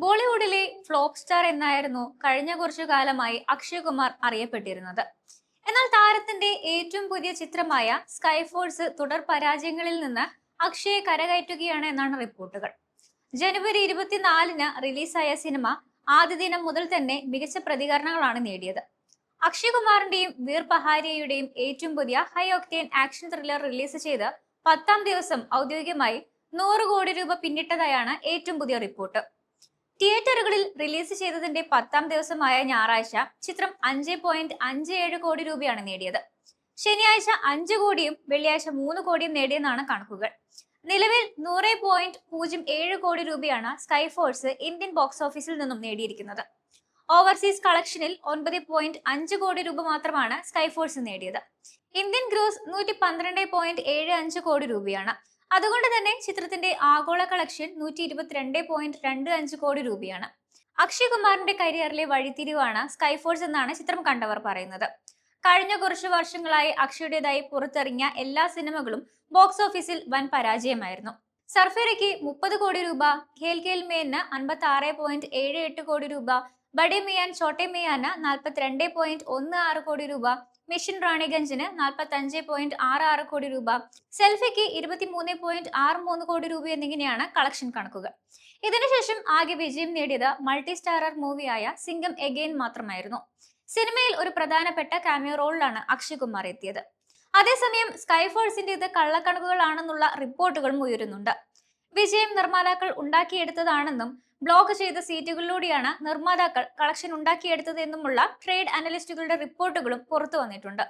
ബോളിവുഡിലെ flop star എന്നായിരുന്നു കഴിഞ്ഞ കുറച്ചു കാലമായി അക്ഷയ് കുമാർ അറിയപ്പെട്ടിരുന്നത്. എന്നാൽ താരത്തിന്റെ ഏറ്റവും പുതിയ ചിത്രമായ സ്കൈഫോഴ്സ് തുടർ പരാജയങ്ങളിൽ നിന്ന് അക്ഷയെ കരകയറ്റുകയാണ് എന്നാണ് റിപ്പോർട്ടുകൾ. ജനുവരി ഇരുപത്തിനാലിന് റിലീസായ സിനിമ ആദ്യ ദിനം മുതൽ തന്നെ മികച്ച പ്രതികരണങ്ങളാണ് നേടിയത്. അക്ഷയ് കുമാറിന്റെയും വീർ പഹാരിയയുടെയും ഏറ്റവും പുതിയ high octane action thriller release ചെയ്ത് പത്താം ദിവസം ഔദ്യോഗികമായി നൂറ് കോടി രൂപ പിന്നിട്ടതായാണ് ഏറ്റവും പുതിയ റിപ്പോർട്ട്. തിയേറ്ററുകളിൽ റിലീസ് ചെയ്തതിന്റെ പത്താം ദിവസമായ ഞായറാഴ്ച ചിത്രം അഞ്ച് പോയിന്റ് അഞ്ച് ഏഴ് കോടി രൂപയാണ് നേടിയത്. ശനിയാഴ്ച അഞ്ച് കോടിയും വെള്ളിയാഴ്ച മൂന്ന് കോടിയും നേടിയെന്നാണ് കണക്കുകൾ. നിലവിൽ നൂറ് പോയിന്റ് പൂജ്യം ഏഴ് കോടി രൂപയാണ് സ്കൈഫോഴ്സ് ഇന്ത്യൻ ബോക്സ് ഓഫീസിൽ നിന്നും നേടിയിരിക്കുന്നത്. ഓവർസീസ് കളക്ഷനിൽ ഒൻപത് പോയിന്റ് അഞ്ച് കോടി രൂപ മാത്രമാണ് സ്കൈഫോഴ്സ് നേടിയത്. ഇന്ത്യൻ ഗ്രോസ് നൂറ്റി പന്ത്രണ്ട് പോയിന്റ് ഏഴ് അഞ്ച് കോടി രൂപയാണ്. അതുകൊണ്ട് തന്നെ ചിത്രത്തിന്റെ ആഗോള കളക്ഷൻ നൂറ്റി ഇരുപത്തിരണ്ട് പോയിന്റ് രണ്ട് അഞ്ച് കോടി രൂപയാണ്. അക്ഷയ് കുമാറിന്റെ കരിയറിലെ വഴിത്തിരിവാണ് സ്കൈഫോഴ്സ് എന്നാണ് ചിത്രം കണ്ടവർ പറയുന്നത്. കഴിഞ്ഞ കുറച്ചു വർഷങ്ങളായി അക്ഷയുടേതായി പുറത്തിറങ്ങിയ എല്ലാ സിനിമകളും ബോക്സ് ഓഫീസിൽ വൻ പരാജയമായിരുന്നു. സർഫേരയ്ക്ക് മുപ്പത് കോടി രൂപ ഖേൽ ഖേൽ മേന് അൻപത്തി ആറ് പോയിന്റ് ഏഴ് എട്ട് കോടി രൂപ ബഡേ മിയാൻ ചോട്ടെ മിയാന് പോയിന്റ് ഒന്ന് ആറ് കോടി രൂപ മിഷൻ റാണിഗഞ്ചിന് നാൽപ്പത്തി അഞ്ച് പോയിന്റ് ആറ് ആറ് കോടി രൂപ സെൽഫിക്ക് ഇരുപത്തിമൂന്ന് പോയിന്റ് ആറ് മൂന്ന് കോടി രൂപ എന്നിങ്ങനെയാണ് കളക്ഷൻ കണക്കുകൾ. ഇതിനുശേഷം ആകെ വിജയം നേടിയത് മൾട്ടി സ്റ്റാറർ മൂവിയായ സിംഗം എഗെയിൻ മാത്രമായിരുന്നു. സിനിമയിൽ ഒരു പ്രധാനപ്പെട്ട കാമിയോ റോളിലാണ് അക്ഷയ് കുമാർ എത്തിയത്. അതേസമയം സ്കൈഫോഴ്സിന്റെ ഇത് കള്ളക്കണക്കുകളാണെന്നുള്ള റിപ്പോർട്ടുകളും ഉയരുന്നുണ്ട്. വിജയം നിർമ്മാതാക്കൾ ഉണ്ടാക്കിയെടുത്തതാണെന്നും ബ്ലോക്ക് ചെയ്ത സീറ്റുകളിലൂടെയാണ് നിർമ്മാതാക്കൾ കളക്ഷൻ ഉണ്ടാക്കിയെടുത്തത് എന്നുമുള്ള ട്രേഡ് അനലിസ്റ്റുകളുടെ റിപ്പോർട്ടുകളും പുറത്തു വന്നിട്ടുണ്ട്.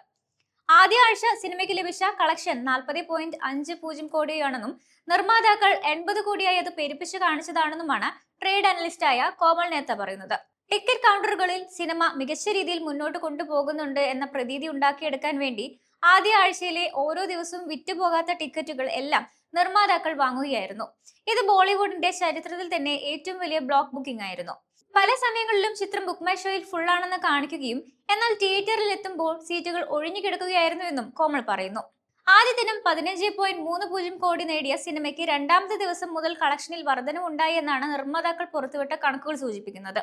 ആദ്യ ആഴ്ച സിനിമയ്ക്ക് ലഭിച്ച കളക്ഷൻ നാൽപ്പത് പോയിന്റ് അഞ്ച് പൂജ്യം കോടിയാണെന്നും നിർമ്മാതാക്കൾ എൺപത് കോടിയായി അത് പെരുപ്പിച്ച് കാണിച്ചതാണെന്നുമാണ് ട്രേഡ് അനലിസ്റ്റായ കോമൾ നേത്ത പറയുന്നത്. ടിക്കറ്റ് കൗണ്ടറുകളിൽ സിനിമ മികച്ച രീതിയിൽ മുന്നോട്ട് കൊണ്ടുപോകുന്നുണ്ട് എന്ന പ്രതീതി ഉണ്ടാക്കിയെടുക്കാൻ വേണ്ടി ആദ്യ ആഴ്ചയിലെ ഓരോ ദിവസവും വിറ്റുപോകാത്ത ടിക്കറ്റുകൾ എല്ലാം നിർമ്മാതാക്കൾ വാങ്ങുകയായിരുന്നു. ഇത് ബോളിവുഡിന്റെ ചരിത്രത്തിൽ തന്നെ ഏറ്റവും വലിയ ബ്ലോക്ക് ബുക്കിംഗ് ആയിരുന്നു. പല സമയങ്ങളിലും ചിത്രം ബുക്ക് മൈ ഷോയിൽ ആണെന്ന് കാണിക്കുകയും എന്നാൽ തിയേറ്ററിൽ എത്തുമ്പോൾ സീറ്റുകൾ ഒഴിഞ്ഞു കിടക്കുകയായിരുന്നു എന്നും കോമൾ പറയുന്നു. ആദ്യ ദിനം പതിനഞ്ച് പോയിന്റ് മൂന്ന് പൂജ്യം കോടി നേടിയ സിനിമയ്ക്ക് രണ്ടാമത്തെ ദിവസം മുതൽ കളക്ഷനിൽ വർധനവുണ്ടായി എന്നാണ് നിർമ്മാതാക്കൾ പുറത്തുവിട്ട കണക്കുകൾ സൂചിപ്പിക്കുന്നത്.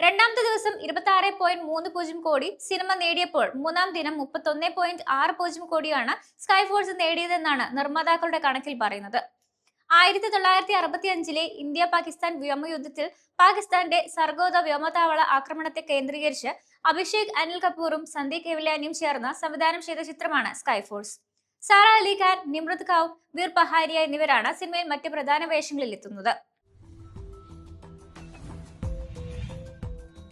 രണ്ടാമത്തെ ദിവസം ഇരുപത്തി ആറ് പോയിന്റ് മൂന്ന് പൂജ്യം കോടി സിനിമ നേടിയപ്പോൾ മൂന്നാം ദിനം മുപ്പത്തൊന്ന് പോയിന്റ് ആറ് പൂജ്യം കോടിയാണ് സ്കൈഫോഴ്സ് നേടിയതെന്നാണ് നിർമ്മാതാക്കളുടെ കണക്കിൽ പറയുന്നത്. ആയിരത്തി തൊള്ളായിരത്തി അറുപത്തി അഞ്ചിലെ ഇന്ത്യ പാകിസ്ഥാൻ വ്യോമയുദ്ധത്തിൽ പാകിസ്ഥാന്റെ സർഗോദ വ്യോമതാവള ആക്രമണത്തെ കേന്ദ്രീകരിച്ച് അഭിഷേക് അനിൽ കപൂറും സന്ദീപ് കെവിലാനിയും ചേർന്ന സംവിധാനം ചെയ്ത ചിത്രമാണ് സ്കൈഫോഴ്സ് സാറ അലി ഖാൻ നിമ്രത് കൌ വീർ പഹാരിയ എന്നിവരാണ് സിനിമയിൽ മറ്റ് പ്രധാന വേഷങ്ങളിൽ എത്തുന്നത്.